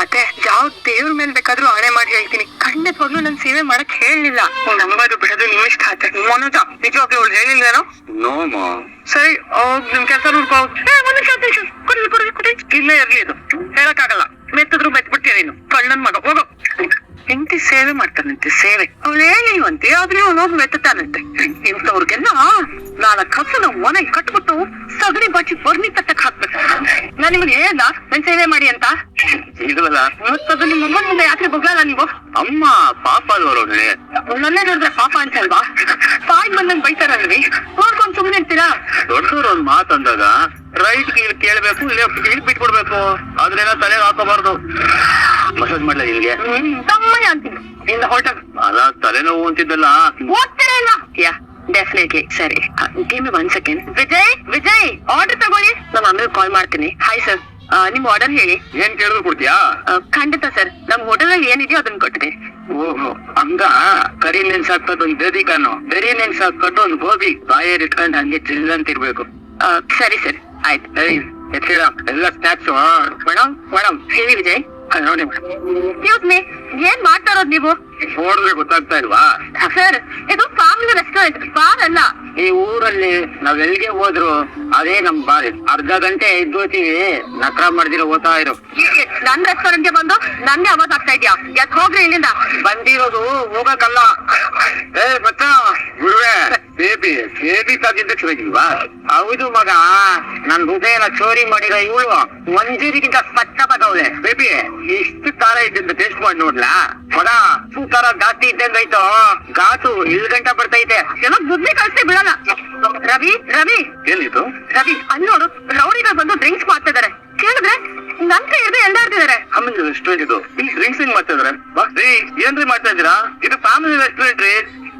ಅದೇ ಯಾವ ದೇವ್ರ ಮೇಲೆ ಬೇಕಾದ್ರೂ ಆಣೆ ಮಾಡಿ ಹೇಳ್ತೀನಿ. ಖಂಡಿತವಾಗ್ಲೂ ನನ್ ಸೇವೆ ಮಾಡಕ್ ಹೇಳಲಿಲ್ಲ. ನಂಬೋದು ಬಿಡೋದು ನಿಮ್ ಇಷ್ಟ ಆತ ಮನೋಜ ನಿಜವಾಗ್ಲೂ ಅವಳು ಹೇಳಿಲ್ವೇನೋ? ನೋಮ ಸರಿ ಹೋಗ್ ನಿಮ್ ಕೆಲಸ ನೋಡ್ಕೋ. ಕುಡಿ ಕುಡಿ ಕುಡಿ. ಇಲ್ಲೇ ಇರ್ಲಿ ಇದು. ಹೇಳಕ್ಕಾಗಲ್ಲ. ಮೆತ್ತಿದ್ರು ಮೆತ್ಬಿಡ್ತೀಯ ನೀನು. ಕಳ್ಳನ್ ಮಗ. ಹೋಗು. ಹೆಂಡತಿ ಸೇವೆ ಮಾಡ್ತಾನಂತೆ ಸೇವೆ. ಅವಳು ಹೇಳಿಲ್ವಂತೆ ಆದ್ರೆ ಅವನು ಹೋಗಿ ಮೆತ್ತಾನಂತೆ ಇಂಥವ್ರಿಗೆಲ್ಲ ನಾಲ್ಕು ಹಸುನ ಮನೆಗೆ ಕಟ್ಬಿಟ್ಟು ಸಗಣಿ ಬಾಚಿ ಬರ್ನಿ ತಟ್ಟಕ್ ಹಾಕ್ಬೇಕು. ನಾನ್ ನಿಮ್ಗೆ ಹೇಳ್ದ ನನ್ ಸೇವೆ ಮಾಡಿ ಅಂತ? ಇಲ್ವಲ್ಲ ಮತ್ತದು ನಿಮ್ಮ ಅಮ್ಮನ ಮುಂದೆ ಯಾಕೆ ಬಗ್ಲಲ್ಲ ನೀವು? ಅಮ್ಮ ಪಾಪ ಅಲ್ವರೋನೆ ನನ್ನೇ ನೋಡಿದ್ರೆ ಪಾಪ ಅಂತ ಅಲ್ವಾ ತಾಯಿ ಬಂದಂಗ್ ಬೈತಾರಲ್ರಿ ನೋಡ್ಕೊಂಡ್ ಸುಮ್ಮನೆ ಇರ್ತೀರಾ? ದೊಡ್ಡವ್ರು ಒಂದ್ ಮಾತಂದಾಗ ರೈಟ್ ಇಲ್ಲಿ ಕೇಳ್ಬೇಕು ಲೆಫ್ಟ್ ಇಲ್ಲಿ ಬಿಟ್ಬಿಡ್ಬೇಕು. ಅದ್ರೆಲ್ಲ ತಲೆಗೆ ಹಾಕೋಬಾರ್ದು. ಮಸಾಜ್ ಮಾಡ್ಲ ನಿನ್ಗೆ? ಹ್ಮ್ ತಮ್ಮಯ್ಯ ಅಂತೀನಿ. ಇಂದ ಹೊರಟ ಅಲ್ಲ ತಲೆನೋವು ಅಂತಿದ್ದಲ್ಲ. ಓದ್ತೀರಾ ಇಲ್ಲ ಯಾ ಡೆಫಿನೆಟ್ಲಿ. ಸರಿ. Give one second Vijay Vijay order ತಗೊಳ್ಳಿ. ನಮ್ಮ ಅಮ್ಮಗೆ ಕಾಲ್ ಮಾಡ್ತೀನಿ. ಹಾಯ್ ಸರ್ ನಿಮ್ ಆರ್ಡರ್ ಹೇಳಿ. ಏನ್ ಕೇಳಿದ್ರು ಕೊಡ್ತೀಯಾ? ಖಂಡಿತ ಸರ್. ನಮ್ ಹೋಟೆಲ್ ಅಲ್ಲಿ ಏನಿದೆಯೋ ಅದನ್ನ ಕೊಟ್ಟಿದೆ. ಓಹೋ ಹಂಗ? ಕರಿ ನೆನ್ಸಾಕ್ಬಿಟ್ಟು ಒಂದ್ ಬೇದಿಕಾನು ಬೆರಿ ನೆನ್ಸಾಕ್ಬಿಟ್ಟು ಒಂದ್ ಗೋಬಿ. ಬಾಯಲ್ಲಿ ಇಟ್ಕೊಂಡು ಹಂಗೆ ತಿಳಿದಂತಿರ್ಬೇಕು ಆ, ಸರಿ ಸರ್. ಆಯ್ತು. ಎತ್ತಿರ ಎಲ್ಲ ಸ್ನಾಕ್ಸ್ ಮೇಡಮ್ ಮೇಡಮ್ ಹೇಳಿ ವಿಜಯ್. ನೋಡಿ ಮೇಡಮ್ ಏನ್ ಮಾಡ್ತಾ ಇರೋದು ನೀವು? ನೋಡಿದ್ರೆ ಗೊತ್ತಾಗ್ತಾ ಇಲ್ವಾ? ಸರ್ ಇದು ಫ್ಯಾಮಿಲಿ ರೆಸ್ಟೋರೆಂಟ್ ಬಾರ್ ಅಲ್ಲ. ಈ ಊರಲ್ಲಿ ನಾವ್ ಎಲ್ಲಿಗೆ ಹೋದ್ರು ಅದೇ ನಮ್ ಬಾರಿ ಅರ್ಧ ಗಂಟೆ ಇದ್ದೋತಿವಿ ನಕ್ರ ಮಾಡ್ದಿರೋ ಓದ್ತಾ ಇರು. ನನ್ ರೆಸ್ಟೋರೆಂಟ್ಗೆ ಬಂದು ನನ್ನೇ ಅವಾಜ್ ಆಗ್ತಾ ಇದ್ಯಾ? ಯಾಕೆ ಹೋಗ್ರಿ ಇಲ್ಲಿಂದ? ಬಂದಿರೋದು ಹೋಗಕ್ಕಲ್ಲ. ಏ ಮತ್ತ ಗುರುವೆ. ಬೇಬಿ ಬೇಬಿ ತಾಗಿದ್ದ ಚೆನ್ನಾಗಿಲ್ವಾ ಹೌದು ಮಗ. ನನ್ ಹೃದಯನ ಚೋರಿ ಮಾಡಿರೋ ಇವಳು ಮಂಜೂರಿಗಿಂತ ಬದವಳೆ ಬೇಬಿ ಇಷ್ಟು ಖಾರ ಇದ್ದಂತ ಟೇಸ್ಟ್ ಮಾಡಿ ನೋಡ್ಲಾ? ಮಗ ಖಾರ ಜಾಸ್ತಿ ಇದ್ದಂಗೈತೋ ಗಾತು ಇಲ್ ಗಂಟ ಬರ್ತೈತೆ ಏನೋ ಬುದ್ಧಿ ಕಳ್ಸಿ ಬಿಡಲ್ಲ. ರವಿ ರವಿ. ಏನಿದು ರವಿ ಅಲ್ಲಿ ನೋಡು ರೌಡಿಗಳು ಬಂದು ಡ್ರಿಂಕ್ಸ್ ಮಾಡ್ತಾ ಇದಾರೆ ಕೇಳಿದ್ರೆ ನನ್ ಕೈ ಹಿಡಿದು ಎಳ್ದಾಡ್ತಿದಾರೆ ಆಮೇಲೆ ರೆಸ್ಟೋರೆಂಟ್ ಇದು ಇಲ್ಲಿ ಡ್ರಿಂಕ್ಸ್ ಹೆಂಗ್ ಮಾಡ್ತಾ ಇದಾರೆ ಬಾ ರೀ ಏನ್ರಿ ಮಾಡ್ತಾ ಇದ್ದೀರಾ ಇದು ಫ್ಯಾಮಿಲಿ ರೆಸ್ಟೋರೆಂಟ್ ರೀ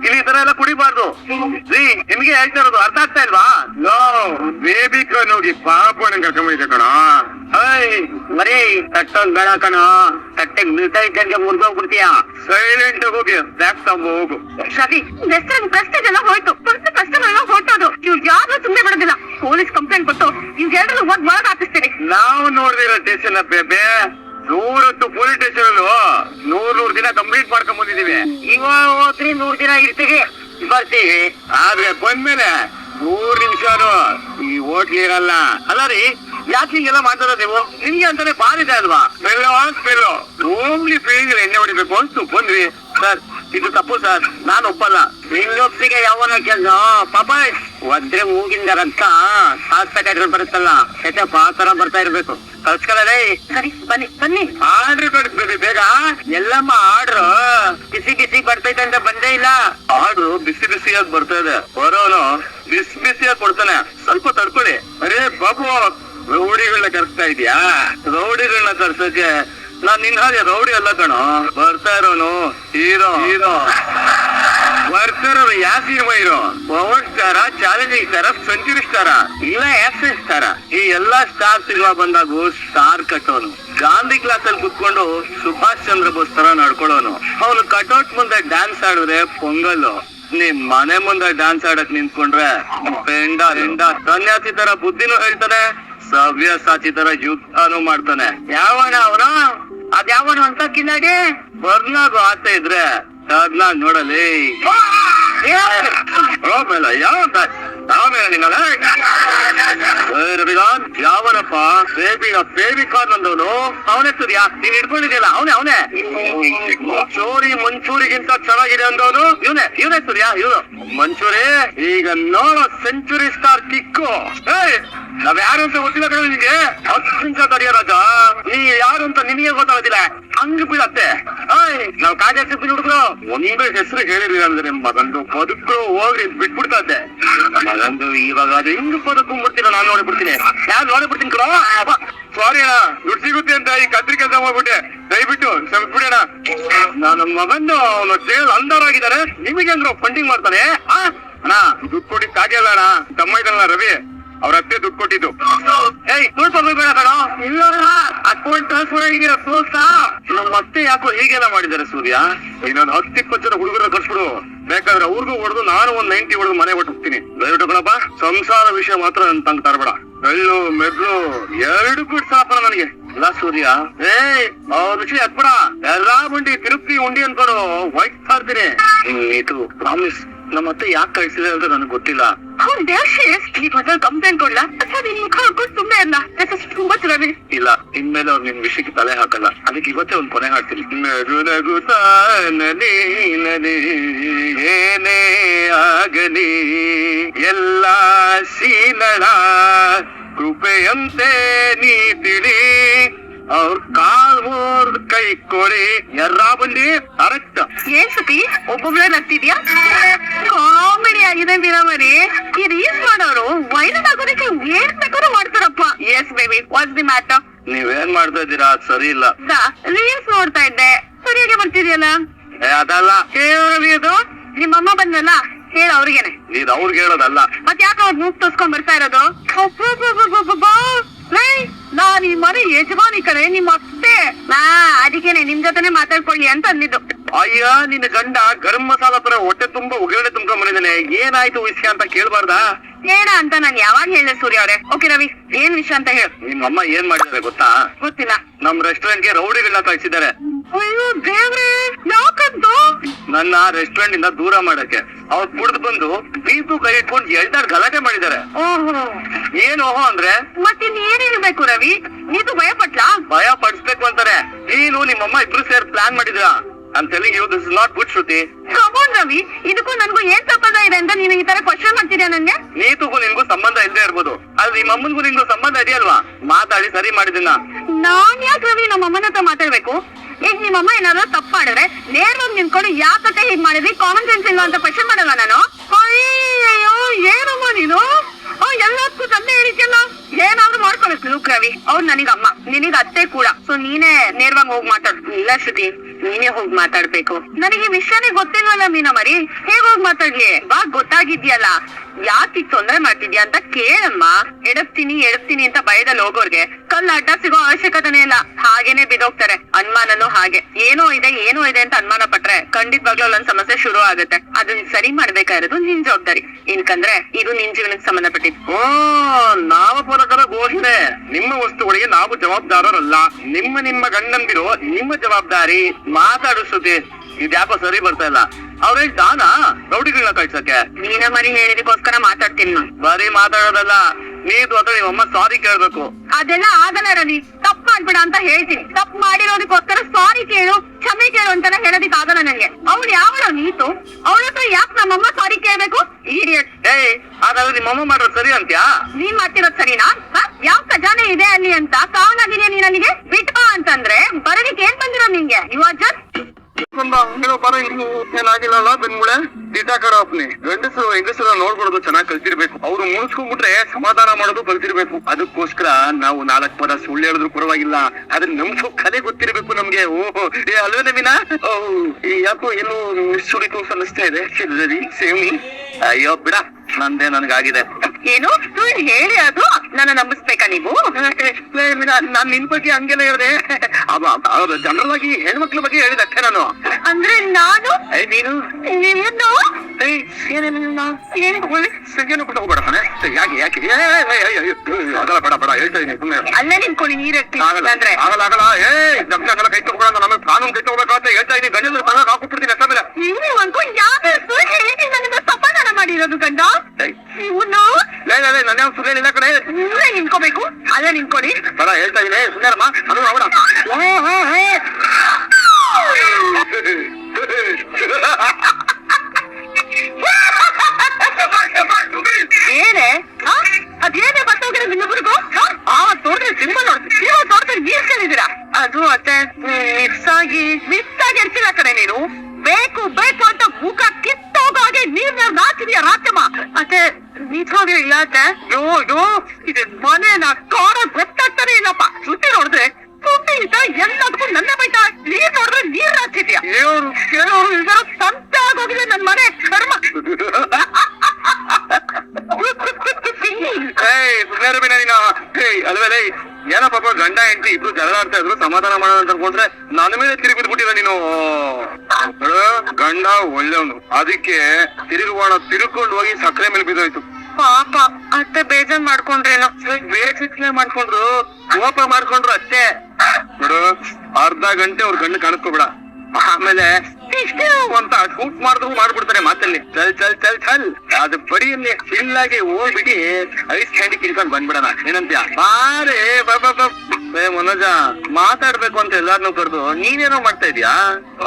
ಇಲ್ಲಿ ಈ ತರ ಎಲ್ಲ ಕುಡಿಬಾರ್ದು ರೀ ನಿಮ್ಗೆ ಹೇಳ್ತಾ ಇರೋದು ಅರ್ಥ ಆಗ್ತಾ ಇಲ್ವಾ ನೋ ಬೇಬಿ ಕಣ್ ಹೋಗಿ ಪಾಪಣ ಕರ್ಕೊಂಬೈತೆ ಕಣ ಐ ಮರಿ ತಟ್ಟೊಂದ್ ಬೇಡ ಕಣ. ತಟ್ಟೆಗ್ ಬೀಳ್ತಾ ಇದ್ದಂಗೆ ಮುರ್ದೋಗ್ಬಿಡ್ತೀಯ? ಸೈಲೆಂಟ್ ಹೋಗಿ ಬ್ಯಾಕ್ ತಗೊಂಡು ಹೋಗು. ರವಿ ರೆಸ್ಟೋರೆಂಟ್ ಪ್ರೆಸ್ಟೇಜ್ ಎಲ್ಲ ಹೋಯ್ತು. ಫಸ್ಟ್ ಕಸ್ಟಮರ್ ಎಲ್ಲ ಹೊರಟೋದು. ಇವ್ ಯಾರು ಸುಮ್ಮನೆ ಬಿಡೋದಿಲ್ಲ. ಪೊಲೀಸ್ ಕಂಪ್ಲೇಂಟ್ ಕೊಟ್ಟು ಇವ್ ಎರಡು ಒದ್ ಒಳಗ್ ಹಾಕಿಸ್ತೀನಿ. ನಾವು ನೋಡ್ದಿರೋ ಸ್ಟೇಷನ್ ಬೇಬೆ. ನೂರತ್ತು ಪೊಲೀಸ್ ಸ್ಟೇಷನ್ ನೂರ್ ನೂರ್ ದಿನ ಕಂಪ್ಲೀಟ್ ಮಾಡ್ಕೊಂಡ್ ಬಂದಿದೀವಿ. ಇವಾಗ ಹೋದ್ರಿ ನೂರ್ ದಿನ ಇರ್ತೀವಿ. ಬರ್ತೀವಿ. ಆದ್ರೆ ಬಂದ್ಮೇಲೆ ನೂರ್ ನಿಮಿಷನು ಈ ಹೋಟ್ಲ್ ಇರಲ್ಲ ಅಲ್ಲ ರೀ ಯಾಕೆ ಹಿಂಗೆಲ್ಲ ಮಾತಾಡೋದು ನೀವು? ನಿಮ್ಗೆ ಅಂತಾನೆ ಬಾರಿದೆ ಅಲ್ವಾ? ಓಮ್ಲಿ ಫೀಲಿಂಗ್ ಎಣ್ಣೆ ಹೊಡಿಬೇಕು ಅಂತ ಬಂದ್ವಿ. ಸರ್ ಇದು ತಪ್ಪು ಸರ್ ನಾನು ಒಪ್ಪಲ್ಲ. ನಿನ್ನೊಪ್ಪಿಗೆ ಯಾವನ ಕೆಲಸ? ಪಾಪ. ಒದ್ರೆ ಮೂಗಿಂದರಂತ ಶಾಸ್ತ್ರ ಕಟ್ಟ ಬರುತ್ತಲ್ಲ. ಸೆಟಪ್ ಆ ತರ ಬರ್ತಾ ಇರ್ಬೇಕು. ಕಳ್ಸ್ಕೊಳ್ಳೇ ಸರಿ ಬನ್ನಿ ಬನ್ನಿ. ಆರ್ಡ್ರ್ ಕಳಿಸ್ಬೇಡಿ ಬೇಗ. ಎಲ್ಲಮ್ಮ ಆರ್ಡ್ರು ಬಿಸಿ ಬಿಸಿ ಬರ್ತೈತೆ ಅಂತ ಬಂದೇ ಇಲ್ಲ. ಆರ್ಡ್ರು ಬಿಸಿ ಬಿಸಿಯಾಗಿ ಬರ್ತಾ ಇದೆ. ಬರೋನು ಬಿಸಿ ಬಿಸಿಯಾಗಿ ಕೊಡ್ತಾನೆ. ಸ್ವಲ್ಪ ತಡ್ಕೊಳ್ಳಿ ಅರೇ ಬಾಬು ರೌಡಿಗಳನ್ನ ಕರ್ಸ್ತಾ ಇದೀಯಾ? ರೌಡಿಗಳನ್ನ ಕರ್ಸಕ್ಕೆ ನಾನ್ ನಿನ್ ಹಾಗೆ ರೌಡಿ ಅಲ್ಲ ಕಣೋ. ಬರ್ತಾ ಇರೋನು ಹೀರೋ. ಹೀರೋ. ಬರ್ತಾ ಇರೋನು ಯಾವ cinema hero? Power star challenging star century star ಇಲ್ಲ ಆಕ್ಷನ್ ಸ್ಟಾರ. ಈ ಎಲ್ಲಾ ಸ್ಟಾರ್ ಸಿನಿಮಾ ಬಂದಾಗೂ ಸ್ಟಾರ್ ಕಟ್ಟೋನು. ಗಾಂಧಿ ಕ್ಲಾಸ್ ಅಲ್ಲಿ ಕುತ್ಕೊಂಡು ಸುಭಾಷ್ ಚಂದ್ರ ಬೋಸ್ ತರ ನಡ್ಕೊಳ್ಳೋನು. ಅವನು ಕಟೌಟ್ ಮುಂದೆ ಡ್ಯಾನ್ಸ್ ಆಡಿದ್ರೆ ಪೊಂಗಲ್ ನಿಮ್ ಮನೆ ಮುಂದೆ ಡ್ಯಾನ್ಸ್ ಆಡಕ್ ನಿಂತ್ಕೊಂಡ್ರೆ ಬೆಂಡ ಸನ್ಯಾಸಿ ತರ ಬುದ್ಧಿನೂ ಹೇಳ್ತಾನೆ. ಸವ್ಯಸಾಚಿ ತರ ಯುದ್ಧನೂ ಮಾಡ್ತಾನೆ. ಯಾವನ ಅವನು? ಅದ್ಯಾವನು ಅಂತ ಕಿನ್ನಾಡಿ? ಬರ್ನಾಗು ಆಸೆ ಇದ್ರೆ ಅದ್ನಾಗ್ ನೋಡಲಿ. ಯಾವ ಆಮೇಲೆ ನಿನ್ನಲ್ಲ ರವಿಲಾಲ್ ಯಾವನಪ್ಪ? Baby car ನಂದವನು? ಅವನೇ ಸುರಿಯಾ ನೀನ್ ಹಿಡ್ಕೊಂಡಿದ್ಯಲ್ಲ ಅವನೇ ಅವನೇ. ಚೋರಿ ಮಂಚೂರಿಗಿಂತ ಚೆನ್ನಾಗಿದೆ ಅಂದವನು ಇವನೇ ಇವನೇ ತುರಿಯಾ ಇವನು. ಮಂಚೂರಿ, ಈಗ ನೋಡೋ ಸೆಂಚುರಿ ಸ್ಟಾರ್ ಕಿಕ್ಕು ನಾವ್ ಯಾರು ಅಂತ ಗೊತ್ತಿಲ್ಲ ಕಣ ನಿನ್ಗೆ ಹತ್ತು ನಿಮಿಷ ತಡೆಯ ರಾಜ. ನೀ ಯಾರು ಅಂತ ನಿನಗೆ ಗೊತ್ತಾಗೋದಿಲ್ಲ. ಹಂಗ್ ಬೀಳತ್ತೆ ನಾವ್ ಕಾಜಾ ಸಿಪ್ಪಿ ಹುಡುಗರು ಒಂದೇ ಹೆಸರು ಹೇಳಿರಿ ಅಂದ್ರೆ ಮಗಂದು ಬದುಕು ಹೋಗ್ರಿ ಬಿಟ್ಬಿಡ್ತದೆ ಮಗಂದು ಇವಾಗ ಅದು ಹಿಂಗ್ ಬದುಕೊಂಡ್ಬಿಡ್ತೀರ ನಾನ್ ನೋಡಿಬಿಡ್ತೀನಿ. ಯಾರು ನೋಡಿಬಿಡ್ತೀನಿ ಕಲೋ ಸಾರಿ ಅಣ್ಣ, ದುಡ್ಡು ಸಿಗುತ್ತೆ ಅಂತ ಈ ಕತ್ರಿ ಕೆಲಸ ಮಾಡ್ಬಿಟ್ಟೆ. ದಯವಿಟ್ಟು ಕ್ಷಮಿಸ್ಬಿಡೋಣ ನಾನು ಮಗಂದು ಅವನು ಅಂದರ್ ಆಗಿದ್ದಾರೆ ನಿಮಗೆ ಅಂದ್ರೆ ಫಂಡಿಂಗ್ ಮಾಡ್ತಾನೆ? ಅಣ್ಣ, ದುಡ್ಡು ಕೊಟ್ಟಿದ್ದು ಕಾಗೆ ಅಣ್ಣ ತಮ್ಮ ಇದಲ್ಲ ರವಿ, ಅವ್ರ ಅತ್ತೆ ದುಡ್ಡು ಕೊಟ್ಟಿದ್ದು ಏಯ್ ದುಡ್ಡು ಕೊಡ್ಬೇಡ ಕಣ ಇಲ್ಲ ಸೋಸ ನಮ್ಮ ಅತ್ತೆ ಯಾಕೋ ಹೀಗೆಲ್ಲ ಮಾಡಿದ್ದಾರೆ ಸೂರ್ಯ? ಇನ್ನೊಂದು ಹತ್ತು ಇಪ್ಪತ್ತು ಜನ ಹುಡುಗರ ಕರ್ಸ್ಬಿಡು. ಬೇಕಾದ್ರೆ ಅವ್ರಿಗೂ ಹೊಡೆದು ನಾನು ಒಂದ್ ನೈಂಟಿ ಹೊಡೆದು ಮನೆ ಬಿಟ್ಟು ಹೋಗ್ತೀನಿ ದಯವಿಟ್ಟು ಕಣಪ್ಪ. ಸಂಸಾರ ವಿಷಯ ಮಾತ್ರ ನನ್ ತಂಗ್ ತರಬೇಡ. ಬೆಳ್ಳು ಮೆದ್ಲು ಎರಡು ಬಿಟ್ಟು ಸಾಪನ ನನಗೆ. ಇಲ್ಲ ಸೂರ್ಯ. ಏ ವಿಷಯ ಹತ್ಬಿಡ ಎಲ್ಲಾ ಬಂಡಿ ತಿರುಪ್ತಿ ಉಂಡಿ ಅನ್ಕೊಂಡು ವೈಟ್ ಇರ್ತೀನಿ. ಇದು ಪ್ರಾಮಿಸ್ ನಮ್ಮ ಅತ್ತೆ ಯಾಕೆ ಕಳ್ಸಿದೆ ಅಂತ ನನಗೆ ಗೊತ್ತಿಲ್ಲ. ಕಂಪ್ಲೇಂಟ್ ಕೊಡ್ಲಾ? ನಿನ್ ಸುಮ್ಮನೆ ಅಲ್ಲ ತುಂಬಾ ಚೆನ್ನಾಗಿ ಇಲ್ಲ ಇನ್ಮೇಲೆ ಅವ್ರು ನಿಮ್ ವಿಷಯಕ್ಕೆ ತಲೆ ಹಾಕಲ್ಲ. ಅದಕ್ಕೆ ಇವತ್ತೇ ಒಂದು ಕೊನೆ ಹಾಡ್ತೀನಿ ನಗು ನಲಿ ಏನೇ ಆಗಲಿ ಎಲ್ಲ ಶೀಲಳ ಕೃಪೆಯಂತೆ ನೀ ತಿಳಿ ಅವ್ರ ಕಾಲ್ ಮೂರ್ದ್ ಕೈ ಕೊಡಿ. ಎರ್ರ ಬಂದಿ ಕರೆಕ್ಟ್. ಏನ್ ಸುತಿ? ಒಬ್ಬೊಬ್ಳೆ ನಗ್ತಿದ್ಯಾ? ಕಾಮಿಡಿ ಆಗಿದೆ ಮೀರಾಮರಿ ಈ ರೀಸ್ ಮಾಡೋರು ವೈರಲ್ ಆಗೋದಕ್ಕೆ ಏನ್ ಬೇಕಾದ್ರೂ ಮಾಡ್ತಾರಪ್ಪ. Yes baby what's the matter ನೀವೇನ್ ಮಾಡ್ತಾ ಇದ್ದೀರಾ? ಸರಿ ಇಲ್ಲ. ರೀಲ್ಸ್ ನೋಡ್ತಾ ಇದ್ದೆ. ಸರಿಯಾಗಿ ಬರ್ತಿದ್ಯಲ್ಲ? ಅದಲ್ಲ. ಕೇಳೋದು ನಿಮ್ಮಮ್ಮ ಬಂದಲ್ಲ ಹೇಳ ಅವ್ರಿಗೇನೆ. ನೀನ್ ಅವ್ರಿಗೆ ಹೇಳೋದಲ್ಲ. ಮತ್ ಯಾಕೆ ಅವ್ರು ಮೂಗ್ ತೋರ್ಸ್ಕೊಂಡ್ ಬರ್ತಾ ಇರೋದು? ಅಬ್ಬಬ್ಬಬ್ಬಬ್ಬಬ್ಬ. ನಿಮ್ ಮನೆ ಯಜಮಾನಿ ಕಡೆ ನಿಮ್ ಅತ್ತೆ. ನಾ ಅದಕ್ಕೇನೆ ನಿಮ್ ಜೊತೆನೆ ಮಾತಾಡ್ಕೊಳ್ಳಿ ಅಂತ ಅಂದಿದ್ದು. ಅಯ್ಯ ನಿನ್ನ ಗಂಡ ಗರಂ ಮಸಾಲ ತರ ಹೊಟ್ಟೆ ತುಂಬಾ ಉಗ್ರಡೆ ತುಂಬ್ಕೊಂಡ್ ಬಂದಿದ್ದಾನೆ. ಏನಾಯ್ತು ವಿಷಯ ಅಂತ ಕೇಳ್ಬಾರ್ದಾ? ಏನ ಅಂತ ನಾನ್ ಯಾವಾಗ ಹೇಳಿದೆ ಸೂರ್ಯ ಅವ್ರೆ? ಓಕೆ ರವಿ ಏನ್ ವಿಷಯ ಅಂತ ಹೇಳ. ನಿಮ್ಮಮ್ಮ ಏನ್ ಮಾಡಿದಾರೆ ಗೊತ್ತಾ? ಗೊತ್ತಿಲ್ಲ. ನಮ್ ರೆಸ್ಟೋರೆಂಟ್ಗೆ ರೌಡಿಗಳನ್ನ ಕಳ್ಸಿದ್ದಾರೆ. ಅಯ್ಯೋ ದೇವ್ರೆ ಯಾಕಂತ? ನನ್ನ ರೆಸ್ಟೋರೆಂಟ್ ಇಂದ ದೂರ ಮಾಡಕ್ಕೆ. ಅವ್ರು ಕುಡ್ದು ಬಂದು ಬೀಪು ಕೈ ಇಟ್ಕೊಂಡು ಎಲ್ದಾರ್ ಗಲಾಟೆ ಮಾಡಿದ್ದಾರೆ. ಓಹೋ. ಏನ್ ಓಹೋ ಅಂದ್ರೆ? ಮತ್ತಿನ್ ಏನ್ ಹೇಳ್ಬೇಕು ರವಿ? ನೀನು ಭಯ ಪಟ್ಲಾ ಭಯ ಪಡಿಸ್ಬೇಕು ಅಂತಾರೆ. ನೀನು ನಿಮ್ಮಮ್ಮ ಇಬ್ರು ಸೇರ್ ಪ್ಲಾನ್ ಮಾಡಿದ್ರ ಅಂತ ಹೇಳಿ you this is not good Shruti. Ravi ಇದಕ್ಕೂ ನನ್ಗೂ ಏನ್ ಸಂಬಂಧ ಇದೆ ಅಂತ ನೀನು ಈ ತರ ಕ್ವಶನ್ ಮಾಡ್ತೀರಾ ನನ್ಗೆ? ನೀತುಗೂ ನಿನ್ಗೂ ಸಂಬಂಧ ಇಲ್ಲದೇ ಇರ್ಬೋದು. ಆದ್ರೆ ನಿಮ್ಮ ಅಮ್ಮನ್ಗೂ ನಿನ್ಗೂ ಸಂಬಂಧ ಇದೆಯಲ್ವಾ? ಮಾತಾಡಿ ಸರಿ ಮಾಡಿದಿನ ನಾನ್ ಯಾಕೆ ರವಿ ನಮ್ಮ ಅಮ್ಮನ ಹತ್ರ ಮಾತಾಡ್ಬೇಕು? ಈಗ ನಿಮ್ಮಮ್ಮ ಏನಾದ್ರು ತಪ್ಪು ಮಾಡಿದ್ರೆ ನೇರವಾಗಿ ನಿಂತ್ಕೊಂಡು ಯಾಕತ್ತೆ ಹೀಗ್ ಮಾಡಿದ್ರಿ? ಕಾಮನ್ ಸೆನ್ಸ್ ಇಲ್ಲ ಅಂತ ಕ್ವಶನ್ ಮಾಡಲ್ಲ ನಾನು? ಅಯ್ಯೋ ಏನಮ್ಮ ನೀನು? ಎಲ್ಲದಕ್ಕೂ ತಂದೆ ಹೇಳಿದ್ಯಲ್ಲ? ಏನಾದ್ರೂ ಮಾಡ್ಕೊಳಕ್ ಲೂಕ್ ರವಿ. ಅವ್ರು ನನಗೆ ಅಮ್ಮ ನಿನಗ್ ಅತ್ತೆ ಕೂಡ. ಸೊ ನೀನೇ ನೇರವಾಗಿ ಹೋಗಿ ಮಾತಾಡ್. ಇಲ್ಲ ಶ್ರುತಿ. ನೀನೇ ಹೋಗಿ ಮಾತಾಡ್ಬೇಕು. ನನಗೆ ವಿಷಯನೇ ಗೊತ್ತಿಲ್ವಲ್ಲ ಮೀನಾ ಮರಿ ಹೇಗ್ ಹೋಗಿ ಮಾತಾಡ್ಲಿ? ಬಾ, ಗೊತ್ತಾಗಿದ್ಯಲ್ಲ. ಯಾಕೆ ತೊಂದರೆ ಮಾಡ್ತಿದ್ಯಾ ಅಂತ ಕೇಳಮ್ಮ. ಎಡಪ್ತೀನಿ ಎಡಪ್ತೀನಿ ಅಂತ ಭಯದಲ್ಲಿ ಹೋಗೋರ್ಗೆ. ಕಲ್ಲು ಅಡ್ಡ ಸಿಗೋ ಅವಶ್ಯಕತೆನೇ ಇಲ್ಲ. ಹಾಗೇನೆ ಬಿದೋಗ್ತಾರೆ ಅನುಮಾನನೂ ಹಾಗೆ. ಏನೋ ಇದೆ ಏನೋ ಇದೆ ಅಂತ ಅನುಮಾನ ಪಟ್ರೆ ಖಂಡಿತವಾಗ್ಲೂ ಅಲ್ಲೊಂದ್ ಸಮಸ್ಯೆ ಶುರು ಆಗುತ್ತೆ. ಅದನ್ನ ಸರಿ ಮಾಡ್ಬೇಕಾಗಿರೋದು ನಿನ್ ಜವಾಬ್ದಾರಿ. ಇನ್ಕಂದ್ರೆ ಇದು ನಿನ್ ಜೀವನಕ್ಕೆ ಸಂಬಂಧಪಟ್ಟಿದ್ದು. ಓ ನಾಮಫಲಕರ ಘೋಷಣೆ ನಿಮ್ಮ ವಸ್ತುಗಳಿಗೆ ನಾವು ಜವಾಬ್ದಾರರಲ್ಲ. ನಿಮ್ಮ ನಿಮ್ಮ ಗಂಡಂದಿರೋ ನಿಮ್ಮ ಜವಾಬ್ದಾರಿ ಮಾತಾಡು ಶ್ರುತಿ ಇದ್ಯಾಕೋ ಸರಿ ಬರ್ತಾ ಇಲ್ಲ. ಅವ್ರೇನ್ ದಾನ ರೌಡಿಗಳನ್ನ ಕಳ್ಸಕ್ಕೆ. ನೀನ ಮರಿ ಹೇಳಿದಕ್ಕೋಸ್ಕರ ಮಾತಾಡ್ತೀನಿ ನಾನು. ಬರೀ ಮಾತಾಡೋದಲ್ಲ. ನೀದು ಅಥವಾ ನಿಮ್ಮಮ್ಮ ಸಾರಿ ಕೇಳ್ಬೇಕು. ಅದೆಲ್ಲ ಆಗಲ್ಲ ರವಿ. ತಪ್ಪು ಮಾಡ್ಬೇಡ ಅಂತ ಹೇಳ್ತೀನಿ. ತಪ್ಪು ಮಾಡಿರೋದಕ್ಕೋಸ್ಕರ ಸಾರಿ ಕೇಳು ಕ್ಷಮೆ ಕೇಳು ಅಂತಾನೆ ಹೇಳೋದಿಕ್ ಆಗಲ್ಲ ನನಗೆ ಅವ್ಳು ಯಾವಳ ನೀತು? ಅವಳ ಹತ್ರ ಯಾಕೆ ನಮ್ಮಮ್ಮ ಸಾರಿ ಕೇಳ್ಬೇಕು? ಇಡಿಯಟ್ ಏಯ್ ಹಾಗಾದ್ರೆ ನಿಮ್ಮಮ್ಮ ಮಾಡೋದು ಸರಿ ಅಂತ್ಯಾ? ನೀನ್ ಮಾಡ್ತಿರೋದ್ ಸರಿನಾ? ಹ? ಯಾವ ಖಜಾನೆ ಇದೆ ಅಲ್ಲಿ ಅಂತ ಕಾವಲಾಗಿದೆಯಾ ನೀನ್ ಅಲ್ಲಿಗೆ ಬಿಟ್ಬಾ ಅಂತಂದ್ರೆ ಬರೋದಿಕ್ ಏನ್ ಬಂದಿರೋ ನಿಂಗೆ? ಇವಾಗ ಜಸ್ಟ್ ಏನಾಗಿಲ್ಲಲ್ಲ ಬೆನ್ಮುಳೆ? ದಿಟ ಕಡಪ್ನಿ ಗಂಡಸರು, ಹೆಂಗಸರ ನೋಡ್ಕೊಡೋದು ಚೆನ್ನಾಗಿ ಕಲ್ತಿರ್ಬೇಕು. ಅವ್ರು ಮುಳುಸ್ಕೊಂಡ್ಬಿಟ್ರೆ ಸಮಾಧಾನ ಮಾಡೋದು ಕಲ್ತಿರ್ಬೇಕು. ಅದಕ್ಕೋಸ್ಕರ ನಾವು ನಾಲ್ಕು ಪದ ಸುಳ್ಳು ಹೇಳಿದ್ರು ಪರವಾಗಿಲ್ಲ. ಆದ್ರೆ ನಮ್ಗೂ ಕಲೆ ಗೊತ್ತಿರ್ಬೇಕು ನಮ್ಗೆ. ಓಹೋ. ಏ, ಅಲ್ವೇ ನವೀನ? ಯಾಕೋ ಏನು ಸುಡಿತು ಅನಿಸ್ತಾ ಇದೆ. ಅಯ್ಯೋ, ಬಿಡ. ನಂದೇ ನನ್ಗಾಗಿದೆ. ಏನು? ಸುಳ್ಳು ಹೇಳಿ ಅದು. ನನ್ನ ನಂಬಿಸ್ಬೇಕಾ ನೀವು? ನಾನ್ ನಿನ್ ಬಗ್ಗೆ ಹಂಗೆಲ್ಲ ಹೇಳಿದೆ. ಜನರಲ್ ಆಗಿ ಹೆಣ್ಮಕ್ಳ ಬಗ್ಗೆ ಹೇಳಿದೆ ಅಷ್ಟೇ ನಾನು. ಅಂದ್ರೆ ನಾನು? ಏ, ನೀನು? ಏನು? ಕೊಟ್ಟು ಹೋಗ್ಬೇಡ ಯಾಕೆ ಯಾಕೆ? ಅದಲ್ಲ ಬೇಡ ಬೇಡ. ಹೇಳ್ತಾ ಇದೀನಿ ಸುಮ್ಮನೆ ಅಲ್ಲೇ ನಿಂತ್ಕೊಳ್ಳಿ ನೀರ್ ಆಗಲ್ಲ ಅಂದ್ರೆ ಆಗಲ್ಲ ಆಗಲ್ಲ. ಏ ಆಗಲ್ಲ ಕೈ ತಗೊಳ್ಳೋಣ ನಮಗೆ ಕಾನೂನು ಕೈ ಹೇಳ್ತಾ ಇದೀನಿ ತಗ ಹಾಕ್ಬಿಡ್ತೀನಿ ಅಷ್ಟ ಮೇಲೆ. ನೀವು ಅನ್ಕೊಂಡು ಯಾವ ಸುಳ್ಳು ಹೇಳಿ? ನನಗೆ ಸಮಾಧಾನ ಮಾಡಿರೋದು ಗಂಡ. ಯಾವ ಸುಳ್ಳು ಇಲ್ಲ ಕಡೆ ನೀವೇ ನಿಂತ್ಕೋಬೇಕು. ಅದೇ ನಿಂತ್ಕೊಳ್ಳಿ ಬರ ಹೇಳ್ತಾ ಇದ್ದೀನಿ ಸುಂದರಮ್ಮ ಅದು ಅವಡ ನಿಜವಾಗ್ಲೂ ಇಲ್ಲ ಯೋ ಯೋ ಇದು ಮನೆನ ಕಾರ ಗೊತ್ತಾಗ್ತಾನೆ ಇಲ್ಲಪ್ಪ. ಸುದ್ದಿ ನೋಡಿದ್ರೆ ಸುದ್ದಿ ಎಲ್ಲದಕ್ಕೂ ನನ್ನ ಬೈತ ನೀರ್ ನೋಡಿದ್ರೆ ನೀರ್ ಹಾಕ್ತಿದ್ಯಾ? ಹೇಳೋರು ಕೇಳೋರು ಇದರ ಸಂತೆ ಆಗೋಗಿದೆ ನನ್ ಮನೆ ಕರ್ಮ ಏಯ್ ಸುಮ್ಮನೆ ಬಿಡ ನೀನು. ಏಯ್ ಅಲ್ವೇ ಲೇ ಏನೋ ಪಾಪ ಗಂಡ ಹೆಂಡತಿ ಇಬ್ರು ಜಗಳ ಆಡ್ತಾ ಇದ್ರು ಸಮಾಧಾನ ಮಾಡೋಣ ಅಂತ ಅನ್ಕೊಂಡ್ರೆ ನನ್ನ ಮೇಲೆ ತಿರುಗಿ ಬಿದ್ಬಿಟ್ಟಿಲ್ಲ ನೀನು. ಗಂಡ ಒಳ್ಳೆವನು ಅದಕ್ಕೆ ತಿರುಗುವಾಣ ತಿರುಕೊಂಡು ಹೋಗಿ ಸಕ್ಕರೆ ಮೇಲೆ ಬಿದ್ದೋಯ್ತು. ಪಾಪ, ಅತ್ತೆ ಬೇಜಾರ್ ಮಾಡ್ಕೊಂಡ್ರೇನೋ ಬೇಸಿಕ್ಲೆ ಮಾಡ್ಕೊಂಡ್ರು. ಕೋಪ ಮಾಡ್ಕೊಂಡ್ರು ಅಷ್ಟೇ ನೋಡು, ಅರ್ಧ ಗಂಟೆ ಅವ್ರ ಗಂಡು ಕಾಣಿಸ್ಕೋಬೇಡ ಆಮೇಲೆ ಅಂತ ಕೂಟ್ ಮಾಡಿದ್ರು ಮಾಡ್ಬಿಡ್ತಾರೆ ಮಾತಲ್ಲಿ. ಚಲ್ ಚಲ್ ಚಲ್ ಚಲ್. ಅದು ಬಡಿಯಲ್ಲಿ ಫಿಲ್ ಆಗಿ ಹೋಗ್ಬಿಟ್ಟು ಐಸ್ ಕ್ಯಾಂಡಿ ಕಿಡ್ಕೊಂಡ್ ಬಂದ್ಬಿಡಣ. ಏನಂತ್ಯ? ಬಾರೇ ಬಾ ಬಾ ಬಾ. ಏ ಮನೋಜ ಮಾತಾಡ್ಬೇಕು ಅಂತ ಎಲ್ಲಾರ್ನು ಕರೆದು ನೀನೇನೋ ಮಾಡ್ತಾ ಇದೀಯಾ?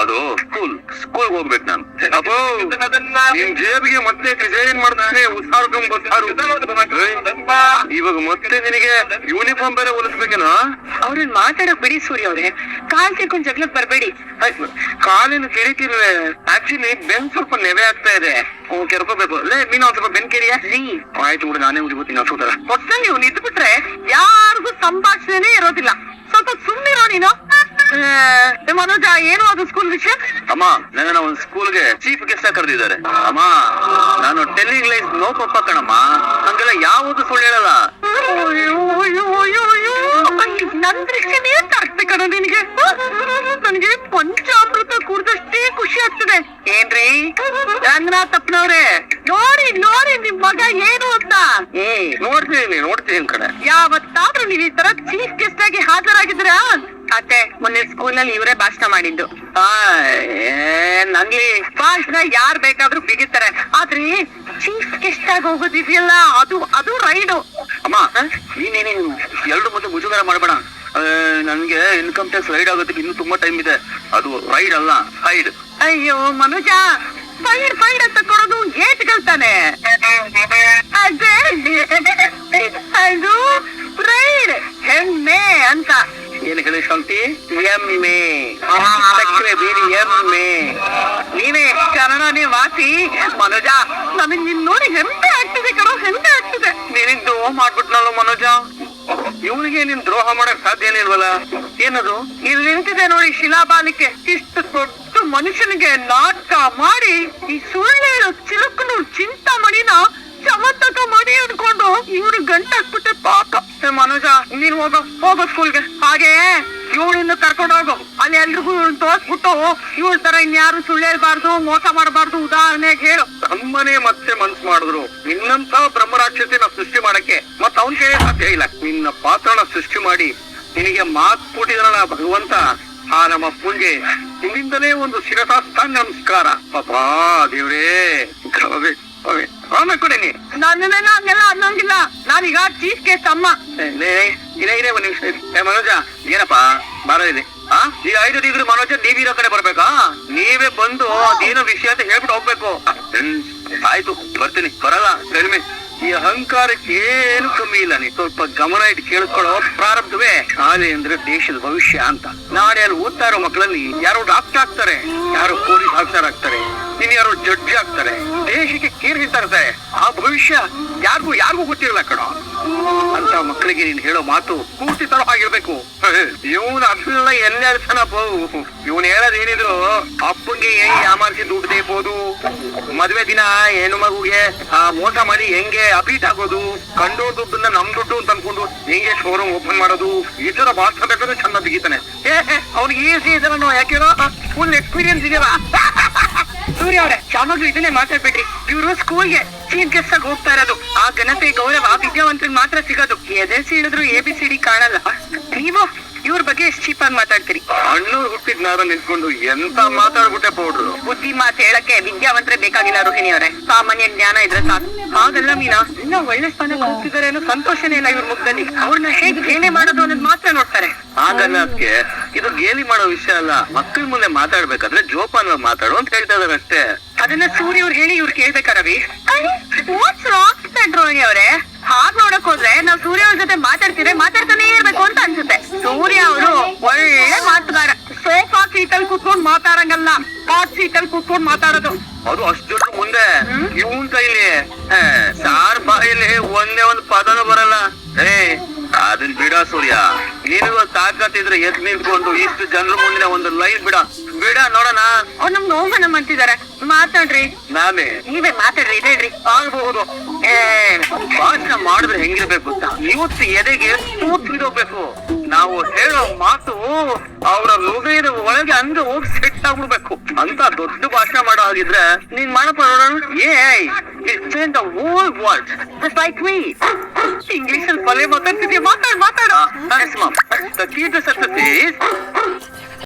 ಅದು ಸ್ಕೂಲ್ ಸ್ಕೂಲ್ ಹೋಗ್ಬೇಕು ನಾನು. ನಿಮ್ ಜೇಬಿಗೆ ಮತ್ತೆ ಡಿಸೈನ್ ಮಾಡ್ತಾನೆ ಉಸಾರ್ಕೊಂಡ್ ಗೊತ್ತಾರು ಇವಾಗ ಮತ್ತೆ ನಿನಗೆ ಯೂನಿಫಾರ್ಮ್ ಬೇರೆ ಹೊಲಿಸ್ಬೇಕೇನೋ? ಅವ್ರನ್ನ ಮಾತಾಡಕ್ ಬಿಡಿ ಸೂರ್ಯ ಅವ್ರೆ. ಕಾಲ್ ತಿರ್ಕೊಂಡ್ ಜಗ್ಲಕ್ ಬರ್ಬೇಡಿ. ಕಾಲಿನ ಕಿರಿಕಿರುವೆ ಆಕ್ಚುಲಿ ಬೆನ್ ಸ್ವಲ್ಪ ನೆವೆ ಆಗ್ತಾ ಇದೆ. ಕೆರ್ಕೋಬೇಕು. ಲೇ ಮೀನು ಒಂದ್ ಸ್ವಲ್ಪ ಬೆನ್ ಕೇರಿಯಾ? ರೀ ಆಯ್ತು ಬಿಡು ನಾನೇ ಉಜ್ಕೋತೀನಿ ಸೂತರ ಒಟ್ನಲ್ಲಿ ನೀವು ನಿಂತು ಬಿಟ್ರೆ ಯಾರಿಗೂ ಸಂಭಾಷಣೆನೇ ಇರೋದಿಲ್ಲ. ಸ್ವಲ್ಪ ಸುಮ್ಮನಿರೋ ನೀನು. ಏ, ಮನೋಜ ಏನು ಅದು ಸ್ಕೂಲ್ ವಿಷಯ? ಅಮ್ಮ ನನ್ನ ಒಂದು ಸ್ಕೂಲ್ಗೆ ಚೀಫ್ ಗೆಸ್ಟ್ ಕರೆದಿದ್ದಾರೆ. ಅಮ್ಮ ನಾನು ಟೆಲ್ಲಿಂಗ್ ಲೈಫ್ ನೋ ಪಪ್ಪ ಕಣಮ್ಮ. ನಂಗೆಲ್ಲ ಯಾವುದು ಸುಳ್ಳು ಹೇಳಲ್ಲ. ನನ್ ದೃಷ್ಟಿನೇ ತರ್ಸ್ಬೇಕಣ್ಣ ನಿನಗೆ. ನನಗೆ ಪಂಚಾಮೃತ ಕುಡ್ದಷ್ಟೇ ಖುಷಿ ಆಗ್ತದೆ. ಏನ್ರಿ? ರಂಗನಾಥಪ್ಪನವ್ರೆ ನೋಡಿ ನೋಡಿ ನಿಮ್ ಮಗ ಏನು ಅಂತ. ಹ್ಮ್ ನೋಡ್ತೀನಿ ನೋಡ್ತೀನಿ ಕಡೆ ಯಾವತ್ತಾದ್ರೂ ನೀವ್ ಈ ತರ ಚೀಫ್ ಗೆಸ್ಟ್ ಆಗಿ ಹಾಜರಾಗಿದ್ರ ಅತ್ತೆ ಮೊನ್ನೆ ಸ್ಕೂಲ್ನಲ್ಲಿ ಇವರೇ ಭಾಷಣ ಮಾಡಿದ್ದು. ನಂಗೆ ಭಾಷಣ ಯಾರ್ ಬೇಕಾದ್ರೂ ಬಿಗಿತಾರೆ. ಆದ್ರೆ ಚೀಫ್ ಗೆಸ್ಟ್ ಆಗಿ ಹೋಗೋದಿದೆಯಲ್ಲ ಅದು ಅದು ರೈಡು. ಅಮ್ಮ ನೀನೇನೇನು ಎರಡು ಮುಂದೆ ಮುಜುಗರ ಮಾಡಬೇಡ. ನನಗೆ ಇನ್ಕಮ್ ಟ್ಯಾಕ್ಸ್ ರೈಡ್ ಆಗೋದಕ್ಕೆ ಇನ್ನೂ ತುಂಬಾ ಟೈಮ್ ಇದೆ. ಅದು ರೈಡ್ ಅಲ್ಲ ಫೈಡ್ ಅಯ್ಯೋ ಮನುಜ ಫೈಡ್ ಫೈಡ್ ಅಂತ ಕೊಡೋದು ಏಟ್ಗಳ್ತಾನೆ ಅದೇ ಅದು ರೈಡ್ ಹೆಮ್ಮೆ ಅಂತ. ಏನ್ ಹೇಳಿ ಶಾಂತಿ ಎಮ್ಮೆ ಸಕ್ಕರೆ ಬೀರಿ ಎಮ್ಮೆ ನೀನೇ ಕನ್ನಡ ನೀ ವಾಸಿ. ಮನೋಜ ನನಗ್ ನಿನ್ ನೋಡಿ ಹೆಮ್ಮೆ ಆಗ್ತಿದೆ ಕಣೋ ಹೆಮ್ಮೆ ಆಗ್ತಿದೆ. ನೀನಿಗ್ ದ್ರೋಹ ಮಾಡ್ಬಿಟ್ನಲ್ಲ ಮನೋಜ? ಇವನಿಗೆ ನೀನ್ ದ್ರೋಹ ಮಾಡಕ್ ಸಾಧ್ಯನೇ ಇಲ್ವಲ್ಲ? ಏನದು? ಇಲ್ಲಿ ನಿಂತಿದೆ ನೋಡಿ ಶಿಲಾಬಾಲಿಕೆ ಇಷ್ಟು ದೊಡ್ಡ ಮನುಷ್ಯನಿಗೆ ನಾಟಕ ಮಾಡಿ ಈ ಸುಳ್ಳು ಚಿಲುಕನು ಚಿಂತಾಮಣಿನ ಚಮತ್ತಕ ಮಾಡಿ ಅನ್ಕೊಂಡು ಇವ್ರು ಗಂಟಾಕ್ಬಿಟ್ಟೆ ಪಾಪ. ಏ, ಮನೋಜ, ನೀನ್ ಹೋಗೋ ಹೋಗೋ ಸ್ಕೂಲ್ಗೆ ಹಾಗೆ ಇವಳಿಂದ ಕರ್ಕೊಂಡು ಹೋಗು. ಅಲ್ಲಿ ಎಲ್ರಿಗೂ ಇವ್ಳನ್ನ ತೋರ್ಸ್ಬಿಟ್ಟು ಇವಳ ತರ ಇನ್ಯಾರು ಸುಳ್ಳು ಹೇಳ್ಬಾರ್ದು, ಮೋಸ ಮಾಡಬಾರ್ದು ಉದಾಹರಣೆಗೆ ಹೇಳು. ನಮ್ಮನೆ ಮತ್ತೆ ಮನ್ಸ್ ಮಾಡಿದ್ರು. ನಿನ್ನಂತ ಬ್ರಹ್ಮರಾಕ್ಷಸಿನ ಸೃಷ್ಟಿ ಮಾಡಕ್ಕೆ ಮತ್ ಅವನ್ ಕೇಳಿ ಸಾಧ್ಯ ಇಲ್ಲ. ನಿನ್ನ ಪಾತ್ರನ ಸೃಷ್ಟಿ ಮಾಡಿ ನಿನಗೆ ಮಾತ್ ಕೊಟ್ಟಿದ್ರಲ್ಲ ಭಗವಂತ. ಆ ನಮ್ಮ ಪುಂಜೆ ನಿನ್ನಿಂದಲೇ ಒಂದು ಶಿರಸಾಸ್ತಾನ ನಮಸ್ಕಾರ. ಪಾಪಾ ದೇವ್ರೇ ಗವೆ, ಗವೆ. ಆಮೇಲೆ ಕೊಡಿ ನೀ ನನ್ನೆಲ್ಲ ಹಂಗೆಲ್ಲ ಅನ್ನೋಂಗಿಲ್ಲ. ನಾನೀಗ ಚೀಫ್ ಅಮ್ಮ. ಲೇ, ಇರೇ ಇರೇ ಒಂದ್ ನಿಮಿಷ. ಏ ಮನೋಜ ಏನಪ್ಪ? ಬಾರ ಇಲ್ಲಿ. ಆ? ಈಗ ಐದು ಡಿಗ್ರಿ ಮನೋಜ ನೀವಿರೋ ಕಡೆ ಬರ್ಬೇಕಾ? ನೀವೇ ಬಂದು ಅದೇನೋ ವಿಷಯ ಅಂತ ಹೇಳ್ಬಿಟ್ಟು ಹೋಗ್ಬೇಕು. ಆಯ್ತು ಬರ್ತೀನಿ. ಬರಲ್ಲ ಕಡಿಮೆ. ಈ ಅಹಂಕಾರಕ್ಕೆ ಏನು ಕಮ್ಮಿ ಇಲ್ಲ ನೀ. ಸ್ವಲ್ಪ ಗಮನ ಇಟ್ಟು ಕೇಳಿಸ್ಕೊಳ್ಳೋ ಪ್ರಾರಂಭವೇ. ಶಾಲೆ ಅಂದ್ರೆ ದೇಶದ ಭವಿಷ್ಯ ಅಂತ. ನಾಳೆ ಅಲ್ಲಿ ಓದ್ತಾ ಇರೋ ಮಕ್ಕಳಲ್ಲಿ ಯಾರೋ ಡಾಕ್ಟರ್ ಆಗ್ತಾರೆ ಯಾರು ಪೊಲೀಸ್ ಆಫೀಸರ್ ಆಗ್ತಾರೆ ನೀನ್ ಯಾರು ಜಡ್ಜ್ ಆಗ್ತಾರೆ. ದೇಶಕ್ಕೆ ಕೀರ್ತಿ ತರ್ತಾರೆ ಆ ಭವಿಷ್ಯ ಯಾರಿಗೂ ಯಾರಿಗೂ ಗೊತ್ತಿರಲ್ಲ ಕಣೋ. ಅಂತ ಮಕ್ಕಳಿಗೆ ನೀನ್ ಹೇಳೋ ಮಾತು ಪೂರ್ತಿ ತರ ಆಗಿರ್ಬೇಕು ಇವನ್ ಅದನ್ನೆಲ್ಲ ಎಲ್ಲಿ ಬಹು ಇವನ್ ಹೇಳೋದ್ ಏನಿದ್ರು ಅಪ್ಪಂಗೆ ಹೆಂಗ್ ಯಾಮಾರಿಸಿ ದುಡ್ಡು ದೇಬೋದು ಮದ್ವೆ ದಿನ ಹೆಣ್ಣು ಮಗುಗೆ ಆ, ಮೋಸ ಮಾಡಿ ಹೆಂಗೆ ಅಪೀಟ್ ಆಗೋದು ಕಂಡೋರ್ ದುಡ್ಡನ್ನ ನಮ್ ದುಡ್ಡು ಅಂತ ಅನ್ಕೊಂಡು ಹೆಂಗೆ ಶೋರೂಮ್ ಓಪನ್ ಮಾಡೋದು ಈ ತರ ಮಾತಾಡ್ಬೇಕಾದ್ರೆ ಚಂದ ಬಿಗಿತಾನೆ ಅವ್ನಿಗೆ ಈಸಿ ಇದನ್ನು ಯಾಕೆರೋ ಫುಲ್ ಎಕ್ಸ್ಪೀರಿಯನ್ಸ್ ಇದೆಯಲ್ಲ. ಸೂರ್ಯ ಅವರೇ ಯಾವಾಗ್ಲೂ ಇದನ್ನೇ ಮಾತಾಡ್ಬೇಡ್ರಿ. ಇವರು ಸ್ಕೂಲ್ಗೆ ಚೀಫ್ ಗೆಸ್ಟ್ ಆಗಿ ಹೋಗ್ತಾ ಇರೋದು. ಆ ಘನತೆ ಗೌರವ ವಿದ್ಯಾವಂತರಿಗೆ ಮಾತ್ರ ಸಿಗೋದು. ಎದೆ ಸಿಡಿದ್ರು ಎ ಬಿ ಸಿ ಡಿ ಕಾಣಲ್ಲ. ನೀವು ಇವ್ರ ಬಗ್ಗೆ ಎಷ್ಟು ಚೀಪ್ ಆಗಿ ಮಾತಾಡ್ತೀರಿ? ಅಣ್ಣೂರ್ ಹುಟ್ಟಿದ ನಾರ ನಿಂತ್ಕೊಂಡು ಎಂತ ಮಾತಾಡ್ಬಿಟ್ಟೆ ಪೌಡ್ರು? ಬುದ್ಧಿ ಮಾತು ಹೇಳಕ್ಕೆ ವಿದ್ಯಾವಂತರೇ ಬೇಕಾಗಿಲ್ಲ ರೋಹಿಣಿ ಅವರೇ. ಸಾಮಾನ್ಯ ಜ್ಞಾನ ಇದ್ರೆ ಸಾಕು. ಹಾಗಲ್ಲ ಮೀನಾ. ಇನ್ನ ಒಳ್ಳೆ ಸ್ಥಾನ ಹೋಗ್ತಿದ್ದಾರೆ ಅನ್ನೋ ಸಂತೋಷನೇ ಇಲ್ಲ ಇವ್ರ ಮುಖದಲ್ಲಿ. ಅವ್ರನ್ನ ಹೇಗೆ ಏನೇ ಮಾಡೋದು ಅನ್ನೋದು ಮಾತ್ರ ನೋಡ್ತಾರೆ. ಹಾಗಲ್ಲ ಅದಕ್ಕೆ ಇದು ಗೇಲಿ ಮಾಡೋ ವಿಷಯ ಅಲ್ಲ. ಮಕ್ಕಳ ಮುಂದೆ ಮಾತಾಡ್ಬೇಕಾದ್ರೆ ಜೋಪಾನ ಮಾತಾಡು ಅಂತ ಹೇಳ್ತಾ ಇದಾರೆ ಅಷ್ಟೇ. ಅದನ್ನ ಸೂರ್ಯ ಅವ್ರು ಹೇಳಿ ಇವ್ರು ಕೇಳ್ಬೇಕ ರವಿ? ವಾಟ್ಸ್ ರಾಂಗ್ ಅವರೇ? ಹಾಗ್ ನೋಡಕ್ ಹೋದ್ರೆ ನಾವ್ ಸೂರ್ಯ ಅವ್ರ ಜೊತೆ ಮಾತಾಡ್ತಿದ್ರೆ ಮಾತಾಡ್ತಾನೆ ಇರ್ಬೇಕು ಅಂತ ಅನ್ಸುತ್ತೆ. ಸೂರ್ಯ ಅವರು ಒಳ್ಳೆ ಮಾತುಗಾರ. ಸೋಫಾ ಸೀಟಲ್ಲಿ ಕೂತ್ಕೊಂಡು ಮಾತಾಡಂಗಲ್ಲ ಕಾಟ್ ಸೀಟ್ ಅಲ್ಲಿ ಕೂತ್ಕೊಂಡು ಮಾತಾಡೋದು. ಅದು ಅಷ್ಟು ದೊಡ್ಡ ಮುಂದೆ ಇವನ್ ಕೈಲಿ. ಸಾರ್ ಬಾಯಲ್ಲಿ ಒಂದೇ ಒಂದು ಪದನೂ ಬರಲ್ಲ. ಏ ಅದನ್ ಬಿಡ ಸೂರ್ಯ ತಾಕತ್ ತಾಕತ್ತಿದ್ರೆ ಎದ್ ನಿಂತ್ಕೊಂಡು ಇಷ್ಟು ಜನರ ಮುಂದಿನ ಒಂದು ಲೈನ್ ಬಿಡ. ಬಿಡ ನೋಡೋಣ. ಅವ್ರು ನಮ್ ನಮ್ಮ ಅಂತಿದಾರೆ ಮಾತಾಡ್ರಿ. ನಾನೇ? ನೀವೇ ಮಾತಾಡ್ರಿ ಇದೇಳ್ರಿ ಆಗ್ಬಹುದು. ಏ. ಭಾಷಣ ಮಾಡಿದ್ರೆ ಹೆಂಗಿರ್ಬೇಕು ಗೊತ್ತಾ? ಇವತ್ತು ಎದೆಗೆ ತೂತ್ ಬಿಡೋಗ್ಬೇಕು ನಾವು ಹೇಳೋ ಮಾತು ಅವರ ಹೃದಯದ ಒಳಗೆ ಹಂಗೆ ಹೋಗಿ ಸೆಟ್ ಆಗ್ಬಿಡ್ಬೇಕು. ಅಂತ ದೊಡ್ಡ ಭಾಷಣ ಮಾಡೋ ಹಾಗಿದ್ರೆ ನೀನ್ ಮಾಡಪ್ಪ ನೋಡೋಣ a change the whole world Just like we. English ಅಲ್ಲಿ ಭಲೆ ಮಾತಾಡ್ತಿದ್ಯಾ? ಮಾತಾಡ್, ಮಾತಾಡ. To success